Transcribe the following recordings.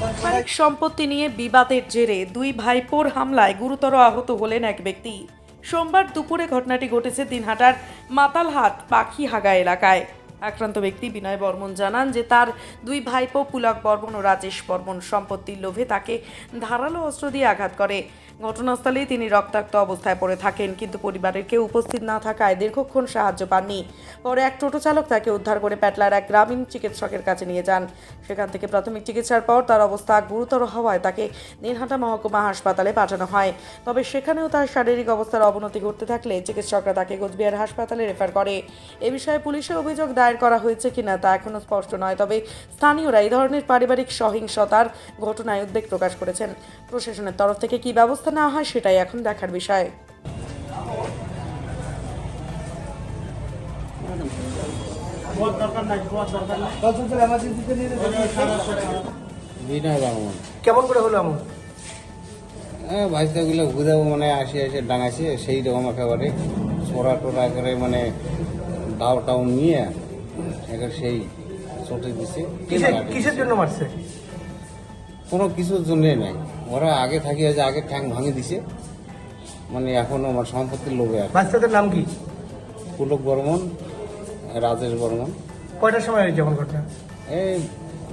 পারিবারিক সম্পত্তি নিয়ে বিবাদের জেরে দুই ভাইপোর হামলায় গুরুতর আহত হলেন এক ব্যক্তি। সোমবার দুপুরে ঘটনাটি ঘটেছে দিনহাটার মাতালহাট পাখিহাগা এলাকায়। আক্রান্ত ব্যক্তি বিনয় বর্মন জানান যে তার দুই ভাইপো পুলক বর্মন ও রাজেশ বর্মন সম্পত্তির লোভে তাকে ধারালো অস্ত্র দিয়ে আঘাত করে। ঘটনাস্থলেই তিনি রক্তাক্ত অবস্থায় পড়ে থাকেন, কিন্তু পরিবারের কেউ উপস্থিত না থাকায় দীর্ঘক্ষণ সাহায্য পাননি। পরে এক টোটো চালক তাকে উদ্ধার করে প্যাটলার এক গ্রামীণ চিকিৎসকের কাছে নিয়ে যান। সেখান থেকে প্রাথমিক চিকিৎসার পর তার অবস্থা গুরুতর হওয়ায় তাকে দিনহাটা মহকুমা হাসপাতালে পাঠানো হয়। তবে সেখানেও তার শারীরিক অবস্থার অবনতি ঘটতে থাকলে চিকিৎসকরা তাকে কোচবিহার হাসপাতালে রেফার করে। এ বিষয়ে পুলিশে অভিযোগ দায়ের করা হয়েছে কিনা তা এখনও স্পষ্ট নয়, তবে স্থানীয়রা এই ধরনের পারিবারিক সহিংসতার ঘটনায় উদ্বেগ প্রকাশ করেছেন। প্রশাসনের তরফ থেকে কী ব্যবস্থা নেওয়া হয় সেটাই এখন দেখার বিষয়। কেমন করে হলো হ্যাঁ ঘুরেও মানে আসে এসে ডাঙাছে সেই রকম একেবারে। ছোড়া টোড়া করে মানে দাও টাও নিয়ে একেবারে সেই চটে দিছে। কিসের জন্য মারছে? কোনো কিছুর জন্যই নাই। ওরা আগে থাকি যে আগে ঠ্যাং ভাঙে দিছে। মানে এখন আমার সম্পত্তির লোভে আছে। বাচ্চাদের নাম কি? পুলক বর্মন রাজেশ বর্মন। কয়টার সময় হয়েছে এমন ঘটনা এই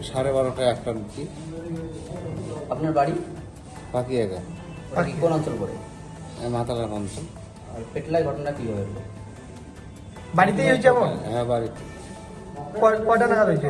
সাড়ে বারোটা একটা দিকে আপনার বাড়ি? পাখি একা কি কোন অঞ্চল পড়ে মাতালা অঞ্চল। আর পেটলায় ঘটনা কি হলো বাড়িতেই হয়েছে হ্যাঁ বাড়িতে। কয়- কয়টা নাগাদ হয়েছে?